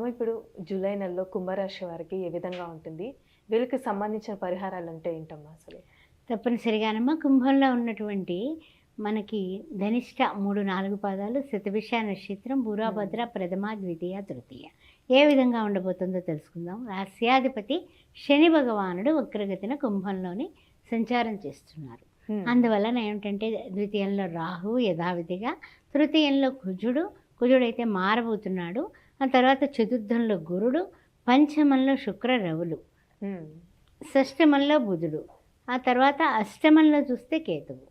అమ్మ ఇప్పుడు జూలై నెలలో కుంభరాశి వారికి ఏ విధంగా ఉంటుంది? వీళ్ళకి సంబంధించిన పరిహారాలు అంటే ఏంటమ్మా అసలు? తప్పనిసరిగానమ్మా కుంభంలో ఉన్నటువంటి మనకి ధనిష్ట మూడు నాలుగు పాదాలు శతభిష నక్షత్రం భూరాభద్ర ప్రథమ ద్వితీయ తృతీయ. ఏ విధంగా ఉండబోతుందో తెలుసుకుందాం. రాస్యాధిపతి శని భగవానుడు వక్రగతిన కుంభంలోని సంచారం చేస్తున్నారు. అందువలన ఏమిటంటే ద్వితీయంలో రాహు యథావిధిగా తృతీయంలో కుజుడు కుజుడైతే మారబోతున్నాడు. ఆ తర్వాత చతుర్థంలో గురుడు పంచమంలో శుక్ర రవులు. షష్టమంలో బుధుడు ఆ తర్వాత అష్టమంలో చూస్తే కేతువు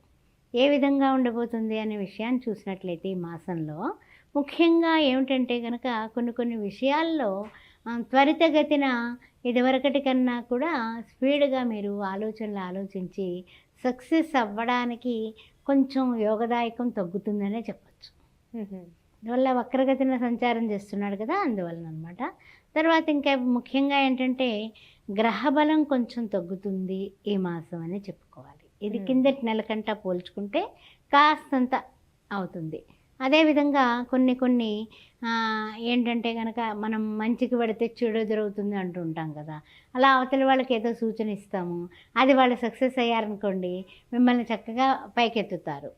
ఏ విధంగా ఉండబోతుంది అనే విషయాన్ని చూసినట్లయితే ఈ మాసంలో ముఖ్యంగా ఏమిటంటే కనుక కొన్ని కొన్ని విషయాల్లో త్వరితగతిన ఇదివరకటి కన్నా కూడా స్పీడ్గా మీరు ఆలోచనలు ఆలోచించి సక్సెస్ అవ్వడానికి కొంచెం యోగదాయకం తగ్గుతుందనే చెప్పచ్చు. అందువల్ల వక్రగతిన సంచారం చేస్తున్నాడు కదా అందువలన అనమాట తర్వాత ఇంకా ముఖ్యంగా ఏంటంటే గ్రహబలం కొంచెం తగ్గుతుంది ఈ మాసం అని చెప్పుకోవాలి. ఇది. కిందటి నెల కంట పోల్చుకుంటే కాస్తంత అవుతుంది. అదేవిధంగా కొన్ని కొన్ని ఏంటంటే కనుక మనం మంచికి పడితే చెడు ఎదురవుతుంది అంటుంటాం కదా. అలా అవతలి వాళ్ళకి ఏదో సూచన ఇస్తాము. అది వాళ్ళు సక్సెస్ అయ్యారనుకోండి మిమ్మల్ని చక్కగా పైకెత్తుతారు.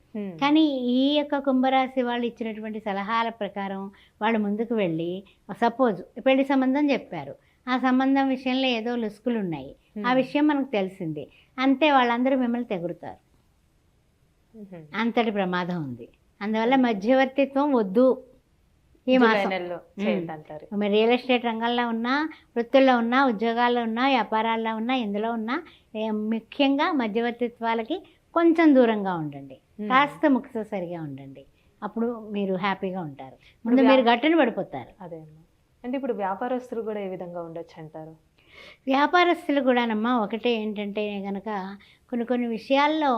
కానీ ఈ యొక్క కుంభరాశి వాళ్ళు ఇచ్చినటువంటి సలహాల ప్రకారం వాళ్ళు ముందుకు వెళ్ళి సపోజ్ పెళ్ళి సంబంధం చెప్పారు. ఆ సంబంధం విషయంలో ఏదో లుసుకులు ఉన్నాయి. ఆ విషయం మనకు తెలిసింది. అంతే వాళ్ళందరూ మిమ్మల్ని తెగుడుతారు ఉహు. అంతటి ప్రమాదం ఉంది. అందువల్ల మధ్యవర్తిత్వం వద్దు ఈ జూలై మాసం. నెలలో ఉమ్. చేయొద్దంటారు మీరు రియల్ ఎస్టేట్ రంగంలో ఉన్నా వృత్తుల్లో ఉన్నా ఉద్యోగాల్లో ఉన్నా వ్యాపారాల్లో ఉన్నా ఎందులో ఉన్నా ముఖ్యంగా మధ్యవర్తిత్వాలకి కొంచెం దూరంగా ఉండండి. కాస్త ముక్త సరిగా ఉండండి. అప్పుడు మీరు హ్యాపీగా ఉంటారు. ముందు మీరు గట్టున పడిపోతారు. అదే అంటే ఇప్పుడు వ్యాపారస్తులు కూడా ఏ విధంగా ఉండొచ్చు అంటారు వ్యాపారస్తులు కూడానమ్మా ఒకటే ఏంటంటే కనుక కొన్ని కొన్ని విషయాల్లో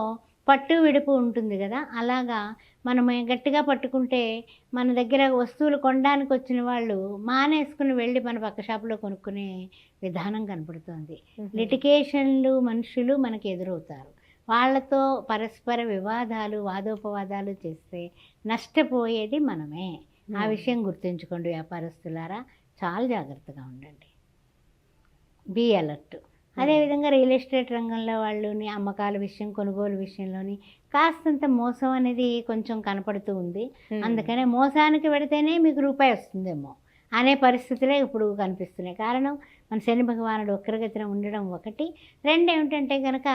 పట్టు విడుపు ఉంటుంది కదా అలాగా మనం గట్టిగా పట్టుకుంటే మన దగ్గర వస్తువులు కొనడానికి వచ్చిన వాళ్ళు మానేసుకుని వెళ్ళి మన పక్క షాపులో కొనుక్కునే విధానం కనపడుతుంది. లిటికేషన్లు మనుషులు మనకి ఎదురవుతారు. వాళ్ళతో పరస్పర వివాదాలు వాదోపవాదాలు చేస్తే నష్టపోయేది మనమే. ఆ. విషయం గుర్తుంచుకోండి వ్యాపారస్తులారా. చాలా జాగ్రత్తగా ఉండండి. Be alert. అదేవిధంగా రియల్ ఎస్టేట్ రంగంలో వాళ్ళని అమ్మకాల విషయం కొనుగోలు విషయంలోని కాస్తంత మోసం అనేది కొంచెం కనపడుతూ ఉంది. అందుకనే మోసానికి పెడితేనే మీకు రూపాయి వస్తుందేమో అనే పరిస్థితులే ఇప్పుడు కనిపిస్తున్నాయి. కారణం మన శని భగవానుడు వక్రగతిన ఉండడం ఒకటి. రెండు ఏమిటంటే కనుక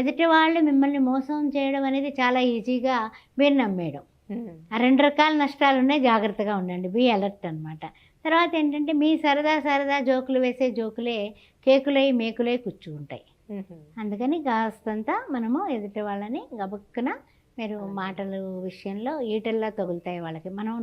ఎదుటి వాళ్ళు మిమ్మల్ని మోసం చేయడం అనేది చాలా ఈజీగా మీరు నమ్మేయడం. రెండు రకాల నష్టాలు ఉన్నాయి జాగ్రత్తగా ఉండండి. బీ అలర్ట్ అనమాట తర్వాత ఏంటంటే మీ సరదా సరదా జోకులు వేసే జోకులే కేకులై మేకులై కూర్చుంటాయి. అందుకని కాస్తంత మనము ఎదుటి వాళ్ళని గబుక్కున మీరు. మాటలు విషయంలో ఈటల్లా తగులుతాయి వాళ్ళకి. మనం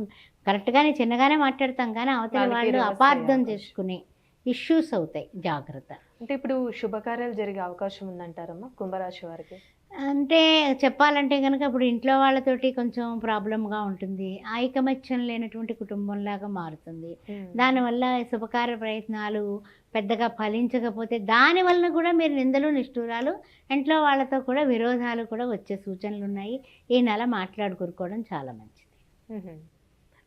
కరెక్ట్గానే చిన్నగానే మాట్లాడతాం కానీ అవతల వాళ్ళు అపార్థం చేసుకునే ఇష్యూస్ అవుతాయి జాగ్రత్త. అంటే ఇప్పుడు శుభకార్యాలు జరిగే అవకాశం ఉందంటారమ్మా కుంభరాశి వారికి? అంటే చెప్పాలంటే కనుక ఇప్పుడు ఇంట్లో వాళ్ళతోటి కొంచెం ప్రాబ్లంగా ఉంటుంది. ఐకమత్యం లేనటువంటి కుటుంబంలాగా మారుతుంది. దానివల్ల శుభకార్య ప్రయత్నాలు పెద్దగా ఫలించకపోతే దానివల్ల కూడా మీరు నిందలు నిష్ఠూరాలు ఇంట్లో వాళ్ళతో కూడా విరోధాలు కూడా వచ్చే సూచనలు ఉన్నాయి. ఈ నెల మాట్లాడుకోరుకోవడం చాలా మంచిది.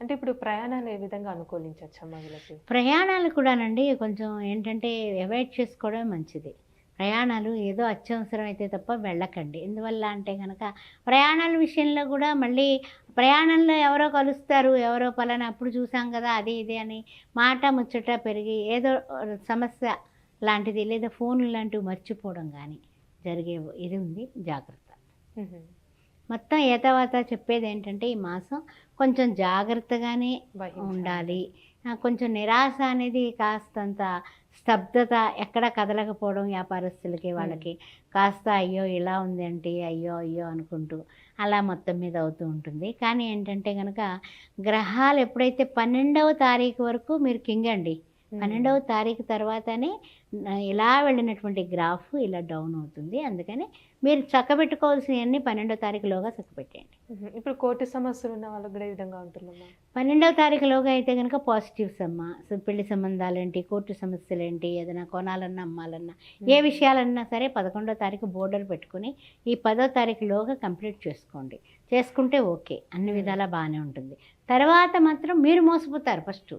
అంటే ఇప్పుడు ప్రయాణాలు ఏ విధంగా అనుకూలించవచ్చమ్మా వీళ్ళకి? ప్రయాణాలు కూడానండి కొంచెం ఏంటంటే అవాయిడ్ చేసుకోవడం మంచిది. ప్రయాణాలు ఏదో అత్యవసరం అయితే తప్ప వెళ్ళకండి ఎందువల్ల అంటే కనుక ప్రయాణాల విషయంలో కూడా మళ్ళీ ప్రయాణంలో ఎవరో కలుస్తారు ఎవరో పలానా అప్పుడు చూసాం కదా అది ఇది అని మాట ముచ్చట పెరిగి ఏదో సమస్య లాంటిది లేదా ఫోన్లు లాంటివి మర్చిపోవడం కానీ జరిగే ఇది ఉంది జాగ్రత్త. మొత్తం ఏతవాత చెప్పేది ఏంటంటే ఈ మాసం కొంచెం జాగ్రత్తగానే. ఉండాలి కొంచెం నిరాశ అనేది కాస్తంత స్తబ్దత ఎక్కడ కదలకపోవడం వ్యాపారస్తులకి వాళ్ళకి. కాస్త అయ్యో ఇలా ఉంది అంటే అయ్యో అయ్యో అనుకుంటూ అలా మొత్తం మీద అవుతూ ఉంటుంది. కానీ ఏంటంటే కనుక గ్రహాలు ఎప్పుడైతే పన్నెండవ తారీఖు వరకు మీరు కింగ్ అండి పన్నెండవ తారీఖు తర్వాతనే ఇలా వెళ్ళినటువంటి గ్రాఫ్ ఇలా డౌన్ అవుతుంది. అందుకని మీరు చక్కబెట్టుకోవాల్సినవన్నీ పన్నెండవ తారీఖులోగా చక్కబెట్టండి. ఇప్పుడు కోర్టు సమస్యలు ఉన్న వాళ్ళకి కూడా ఈ విధంగా ఉంటుందమ్మా పన్నెండవ తారీఖులోగా అయితే కనుక పాజిటివ్స్ అమ్మ పెళ్ళి సంబంధాలేంటి కోర్టు సమస్యలు ఏంటి ఏదైనా కొనాలన్నా అమ్మాలన్నా ఏ విషయాలన్నా సరే పదకొండో తారీఖు బోర్డర్ పెట్టుకుని ఈ పదో తారీఖులోగా కంప్లీట్ చేసుకోండి. చేసుకుంటే ఓకే. అన్ని విధాలా బాగానే ఉంటుంది. తర్వాత మాత్రం మీరు మోసపోతారు ఫస్ట్.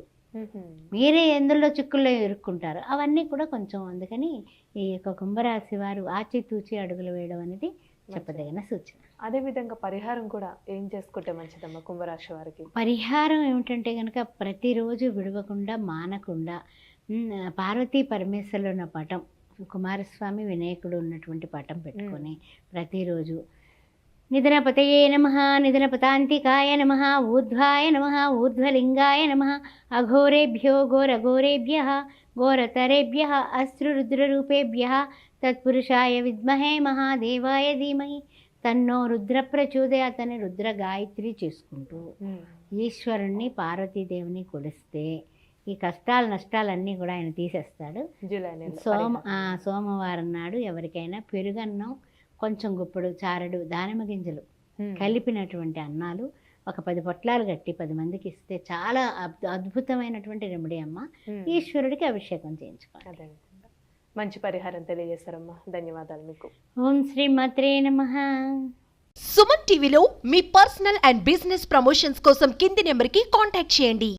మీరే ఎందులో చిక్కుల్లో ఇరుక్కుంటారు? అవన్నీ కూడా కొంచెం అందుకని ఈ యొక్క కుంభరాశి వారు ఆచితూచి అడుగులు వేయడం అనేది చెప్పదగిన సూచన. అదే విధంగా పరిహారం కూడా ఏం చేసుకుంటే మంచిదమ్మా కుంభరాశి వారికి? పరిహారం ఏమిటంటే కనుక ప్రతిరోజు విడవకుండా మానకుండా పార్వతీ పరమేశ్వరులు ఉన్న పటం కుమారస్వామి వినాయకుడు ఉన్నటువంటి పటం పెట్టుకొని ప్రతిరోజు నిధనపతయే నమ నిధనపతాంతికాయ నమ ఊర్ధ్వాయ నమ ఊర్ధ్వలింగాయ నమ అఘోరేభ్యో ఘోరఘోరేభ్య ఘోరతరేభ్య అశ్రురుద్రరూపేభ్య తత్పురుషాయ విద్మహే మహాదేవాయ ధీమహి తన్నో రుద్ర ప్రచోదయాత్ అని రుద్ర గాయత్రి చేసుకుంటూ. ఈశ్వరుణ్ణి పార్వతీదేవిని కొలిస్తే ఈ కష్టాలు నష్టాలన్నీ కూడా ఆయన తీసేస్తాడు సోమ సోమవారం నాడు ఎవరికైనా పెరుగన్నం కొంచెం గుప్పుడు చారడు దానిమ్మ గింజలు. కలిపినటువంటి అన్నాలు ఒక పది పొట్లాలు కట్టి పది మందికి ఇస్తే చాలా అద్- అద్భుతమైనటువంటి రెమెడీ అమ్మ మ్మ్. ఈశ్వరుడికి అభిషేకం విధంగా. మంచి పరిహారం తెలియజేస్తారమ్మా ధన్యవాదాలు మీకు ఓం శ్రీ మాత్రే నమః సుమన్ టీవీలో మీ పర్సనల్ అండ్ బిజినెస్ ప్రమోషన్స్ కోసం కింది నెంబర్కి కాంటాక్ట్ చేయండి